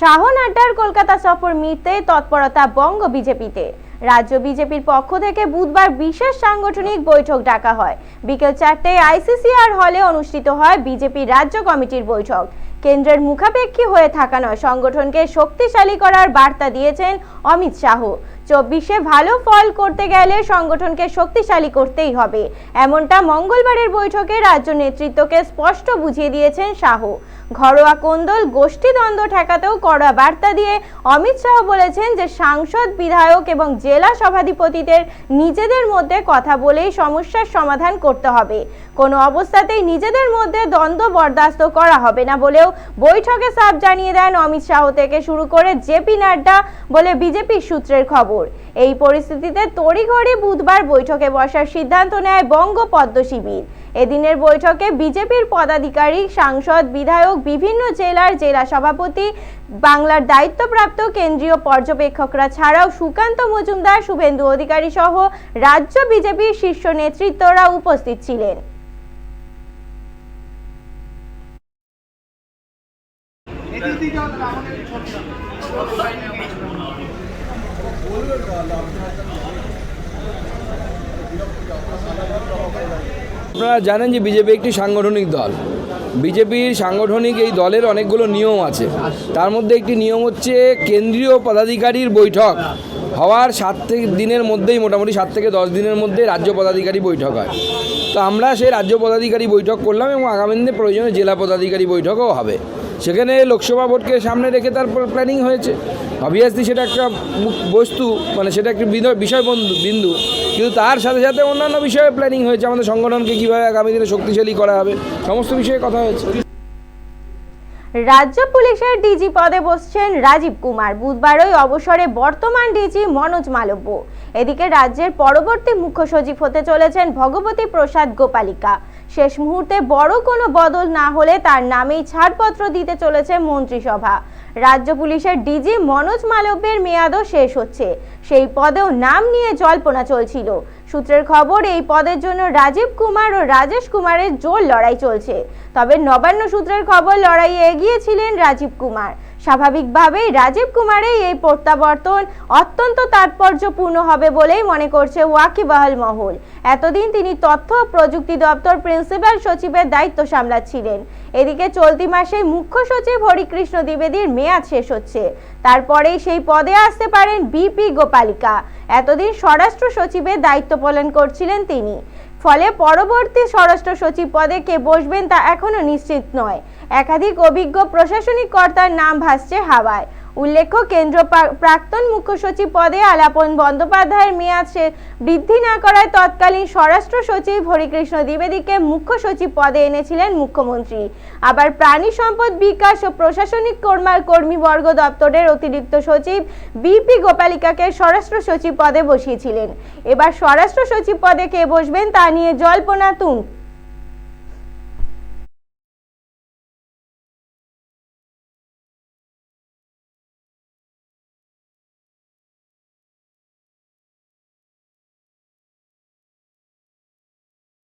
শাহ নাড্ডার কলকাতা সফর মিটতে তৎপরতা বঙ্গ বিজেপিতে। রাজ্য বিজেপির পক্ষ থেকে বুধবার বিশেষ সাংগঠনিক বৈঠক ডাকা হয়। বিকেল চারটায় আইসিসিআর হলে অনুষ্ঠিত হয় বিজেপি রাজ্য কমিটির বৈঠক। কেন্দ্রের মুখাপেক্ষী হয়ে থাকা নয়, সংগঠনকে শক্তিশালী করার বার্তা দিয়েছেন অমিত শাহ। চব্বিশে ভালো ফল করতে গেলে সংগঠনকে শক্তিশালী করতেই হবে। এমনটা মঙ্গলবারের বৈঠকে রাজ্য নেতৃত্বকে স্পষ্ট বুঝিয়ে দিয়েছেন শাহ। ঘরোয়া কোন্দল গোষ্ঠীদ্বন্দ্ব ঠেকাতেও কড়া বার্তা দিয়ে অমিত শাহ বলেছেন যে সাংসদ, বিধায়ক এবং জেলা সভাধিপতিদের নিজেদের মধ্যে কথা বলেই সমস্যার সমাধান করতে হবে। কোনো অবস্থাতেই নিজেদের মধ্যে দ্বন্দ্ব বরদাস্ত করা হবে না বলেও বৈঠকে সাফ জানিয়ে দেন অমিত শাহ থেকে শুরু করে জেপি নাড্ডা বলে বিজেপির সূত্রের খবর। এই পরিস্থিতিতে তড়িঘড়ি বুধবার বৈঠকে বসার সিদ্ধান্ত নেয় বঙ্গ পদ্ম শিবির। এদিনের বৈঠকে বিজেপির পদাধিকারী, সাংসদ, বিধায়ক, বিভিন্ন জেলার জেলা সভাপতি, বাংলার দায়িত্বপ্রাপ্ত কেন্দ্রীয় পর্যবেক্ষকরা ছাড়াও সুকান্ত মজুমদার, শুভেন্দু অধিকারী সহ রাজ্য বিজেপির শীর্ষ নেতৃত্বরা উপস্থিত ছিলেন। আপনারা জানেন যে বিজেপি একটি সাংগঠনিক দল। বিজেপির সাংগঠনিক এই দলের অনেকগুলো নিয়ম আছে। তার মধ্যে একটি নিয়ম হচ্ছে কেন্দ্রীয় পদাধিকারীর বৈঠক হওয়ার সাত থেকে দিনের মধ্যেই, মোটামুটি সাত থেকে দশ দিনের মধ্যে রাজ্য পদাধিকারী বৈঠক হয়। তো আমরা সেই রাজ্য পদাধিকারী বৈঠক করলাম এবং আগামী দিনে প্রয়োজনে জেলা পদাধিকারী বৈঠকও হবে। সেখানে লোকসভা ভোটকে সামনে রেখে তার প্ল্যানিং হয়েছে। অবভিয়াসলি সেটা একটা বস্তু মানে সেটা একটি বিষয় বন্ধু বিন্দু। কিন্তু তার সাথে সাথে অন্যান্য বিষয়ে প্ল্যানিং হয়েছে, আমাদের সংগঠনকে কীভাবে আগামী দিনে শক্তিশালী করা হবে, সমস্ত বিষয়ে কথা হয়েছে। রাজ্য পুলিশের ডিজি পদে বসছেন রাজীব কুমার। বুধবারই অবসরে বর্তমান ডিজি মনোজ মালব্য। এদিকে রাজ্যের পরবর্তী মুখ্য সচিব হতে চলেছেন ভগবতী প্রসাদ গোপালিকা। শেষ মুহূর্তে বড় কোনো বদল না হলে তার নামেই ছাড়পত্র দিতে চলেছে মন্ত্রিসভা। রাজ্য পুলিশের ডিজি মনোজ মালব্যের মেয়াদও শেষ হচ্ছে। সেই পদেও নাম নিয়ে জল্পনা চলছিল। সূত্রের খবর, এই পদের জন্য রাজীব কুমার ও রাজেশ কুমারের জোর লড়াই চলছে। তবে নবান্ন সূত্রের খবর, লড়াইয়ে এগিয়েছিলেন রাজীব কুমার। স্বাভাবিকভাবেই রাজীব কুমারের এই প্রত্যাবর্তন অত্যন্ত তাৎপর্যপূর্ণ হবে বলেই মনে করছে ওয়াকিবহাল মহল। এতদিন তিনি তথ্য প্রযুক্তি দপ্তর প্রিন্সিপাল সচিবের দায়িত্ব সামলাচ্ছিলেন। এদিকে চলতি মাসে মুখ্য সচিব হরিকৃষ্ণ দ্বিবেদীর মেয়াদ শেষ হচ্ছে। তারপরেই সেই পদে আসতে পারেন বিপি গোপালিকা। এতদিন স্বরাষ্ট্র সচিবের দায়িত্ব পালন করছিলেন তিনি। ফলে পরবর্তী স্বরাষ্ট্র সচিব পদে কে বসবেন তা এখনও নিশ্চিত নয়। একাধিক অভিজ্ঞ প্রশাসনিক কর্তার নাম ভাসছে হাওয়ায়। উল্লেখ্য, কেন্দ্র প্রা- প্রাক্তন মুখ্য সচিব পদে আলাপন বন্দ্যোপাধ্যায়ের মেয়াদ সে বৃদ্ধি না করায় তৎকালীন স্বরাষ্ট্র সচিব হরিকৃষ্ণ দ্বিবেদীকে মুখ্য সচিব পদে এনেছিলেন মুখ্যমন্ত্রী। আবার প্রাণী সম্পদ বিকাশ ও প্রশাসনিক কর্মার কর্মীবর্গ দপ্তরের অতিরিক্ত সচিব বিপি গোপালিকাকে স্বরাষ্ট্র সচিব পদে বসিয়েছিলেন। এবার স্বরাষ্ট্র সচিব পদে কে বসবেন তা নিয়ে জল্পনা তুঙ্গ।